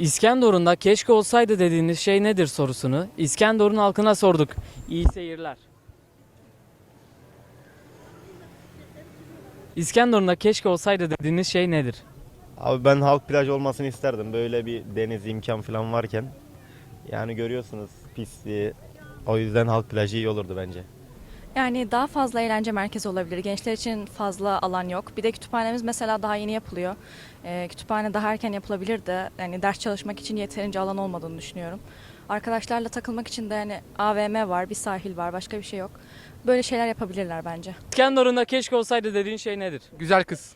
İskenderun'da keşke olsaydı dediğiniz şey nedir sorusunu İskenderun halkına sorduk. İyi seyirler. İskenderun'da keşke olsaydı dediğiniz şey nedir? Abi ben halk plajı olmasını isterdim. Böyle bir deniz imkan falan varken. Yani görüyorsunuz pisliği. O yüzden halk plajı iyi olurdu bence. Yani daha fazla eğlence merkezi olabilir. Gençler için fazla alan yok. Bir de kütüphanemiz mesela daha yeni yapılıyor. Ee, kütüphane daha erken yapılabilir de yani ders çalışmak için yeterince alan olmadığını düşünüyorum. Arkadaşlarla takılmak için de yani AVM var, bir sahil var, başka bir şey yok. Böyle şeyler yapabilirler bence. İskenderun'da keşke olsaydı dediğin şey nedir? Güzel kız.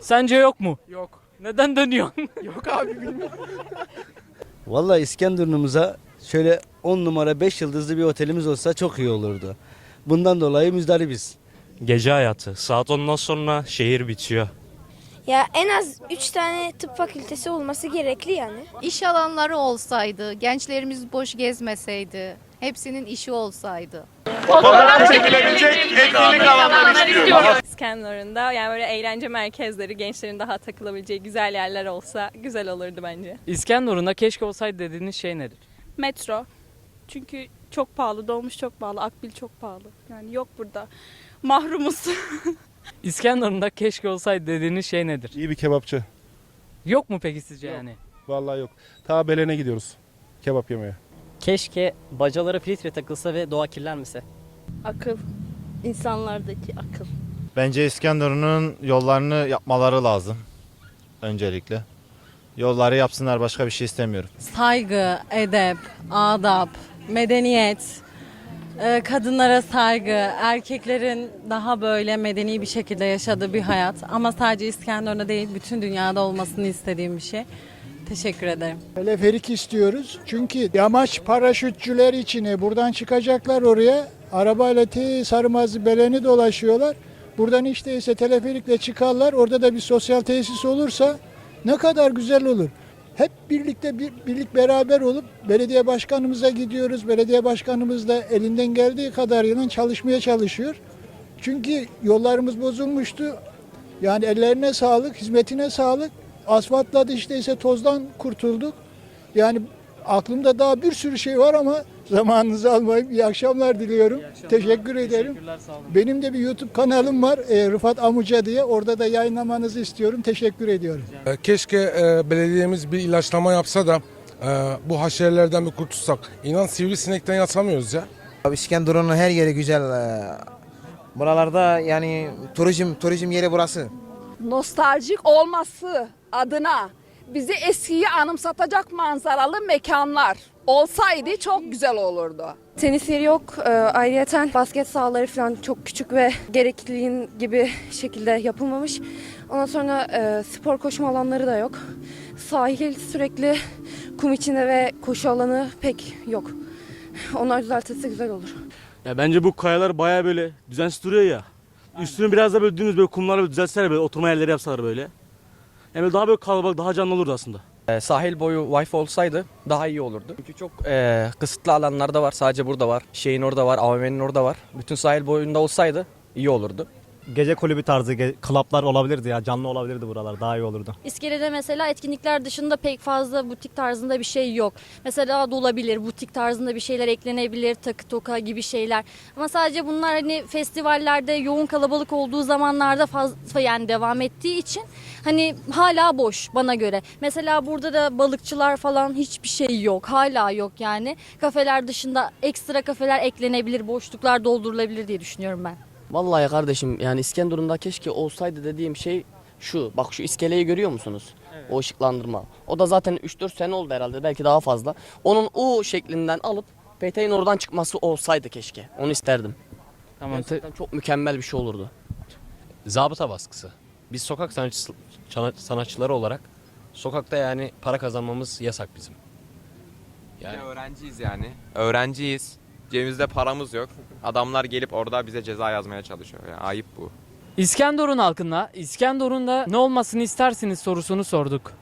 Sence yok mu? Yok. Neden dönüyorsun? Yok abi bilmiyorum. Vallahi İskenderun'umuza şöyle 10 numara 5 yıldızlı bir otelimiz olsa çok iyi olurdu. Bundan dolayı müzdaribiz. Gece hayatı. Saat 10'dan sonra şehir bitiyor. Ya en az 3 tane tıp fakültesi olması gerekli yani. İş alanları olsaydı, gençlerimiz boş gezmeseydi, hepsinin işi olsaydı. İskenderun'da yani böyle eğlence merkezleri, gençlerin daha takılabileceği güzel yerler olsa güzel olurdu bence. İskenderun'da keşke olsaydı dediğiniz şey nedir? Metro. Çünkü çok pahalı, dolmuş çok pahalı, akbil çok pahalı. Yani yok burada. Mahrumuz. İskenderun'da keşke olsaydı dediğiniz şey nedir? İyi bir kebapçı. Yok mu peki sizce Yok. yani? Vallahi yok. Ta Belen'e gidiyoruz. Kebap yemeye. Keşke bacalara filtre takılsa ve doğa kirlenmese. Akıl. İnsanlardaki akıl. Bence İskenderun'un yollarını yapmaları lazım. Öncelikle. Yolları yapsınlar başka bir şey istemiyorum. Saygı, edep, adap, medeniyet, e, kadınlara saygı, erkeklerin daha böyle medeni bir şekilde yaşadığı bir hayat. Ama sadece İskenderun'da değil, bütün dünyada olmasını istediğim bir şey. Teşekkür ederim. Teleferik istiyoruz. Çünkü yamaç paraşütçüler içine buradan çıkacaklar oraya. Arabayla te Sarımazı Belen'i dolaşıyorlar. Buradan işte ise teleferikle çıkarlar. Orada da bir sosyal tesis olursa ne kadar güzel olur. Hep birlikte bir, birlik beraber olup belediye başkanımıza gidiyoruz. Belediye başkanımız da elinden geldiği kadarıyla çalışmaya çalışıyor. Çünkü yollarımız bozulmuştu. Yani ellerine sağlık, hizmetine sağlık. Asfaltladı işte ise tozdan kurtulduk. Yani aklımda daha bir sürü şey var ama zamanınızı almayayım. İyi akşamlar diliyorum. Teşekkür ederim. Teşekkürler sağ olun. Benim de bir YouTube kanalım var. e, Rıfat Amuca diye. Orada da yayınlamanızı istiyorum. Teşekkür ediyorum. Keşke e, belediyemiz bir ilaçlama yapsa da e, bu haşerelerden bir kurtulsak. İnan sivrisinekten yatamıyoruz ya. İskenderun'un her yeri güzel. Buralarda yani turizm turizm yeri burası. Nostaljik olması adına bizi eskiyi anımsatacak manzaralı mekanlar olsaydı çok güzel olurdu. Tenis yeri yok. Ee, ayrıyeten basket sahaları falan çok küçük ve gerekliliğin gibi şekilde yapılmamış. Ondan sonra e, spor koşma alanları da yok. Sahil sürekli kum içinde ve koşu alanı pek yok. Onlar düzeltilse güzel olur. Ya bence bu kayalar baya böyle düzensiz duruyor ya. Üstünü biraz da böyle dümdüz böyle kumlarla böyle düzeltseler böyle oturma yerleri yapsalar böyle. Yani daha böyle kalabalık daha canlı olurdu aslında. sahil boyu wifi olsaydı daha iyi olurdu. Çünkü çok e, kısıtlı alanlarda var. Sadece burada var. Şeyin orada var. AVM'nin orada var. Bütün sahil boyunda olsaydı iyi olurdu. Gece kulübü tarzı klaplar olabilirdi ya. Canlı olabilirdi buralar. Daha iyi olurdu. İskelede mesela etkinlikler dışında pek fazla butik tarzında bir şey yok. Mesela da olabilir butik tarzında bir şeyler eklenebilir, takı toka gibi şeyler. Ama sadece bunlar hani festivallerde yoğun kalabalık olduğu zamanlarda fazla yani devam ettiği için hani hala boş bana göre. Mesela burada da balıkçılar falan hiçbir şey yok. Hala yok yani. Kafeler dışında ekstra kafeler eklenebilir, boşluklar doldurulabilir diye düşünüyorum ben. Vallahi kardeşim yani İskenderun'da keşke olsaydı dediğim şey şu. Bak şu iskeleyi görüyor musunuz? O ışıklandırma. O da zaten 3-4 sene oldu herhalde belki daha fazla. Onun U şeklinden alıp peteğin oradan çıkması olsaydı keşke. Onu isterdim. Tamam. te- Gerçekten çok mükemmel bir şey olurdu. Zabıta baskısı. Biz sokak sanatçısı, sanatçıları olarak sokakta yani para kazanmamız yasak bizim. Yani öğrenciyiz yani. Öğrenciyiz. Cebimizde paramız yok. Adamlar gelip orada bize ceza yazmaya çalışıyor. Yani ayıp bu. İskenderun halkına İskenderun'da ne olmasını istersiniz sorusunu sorduk.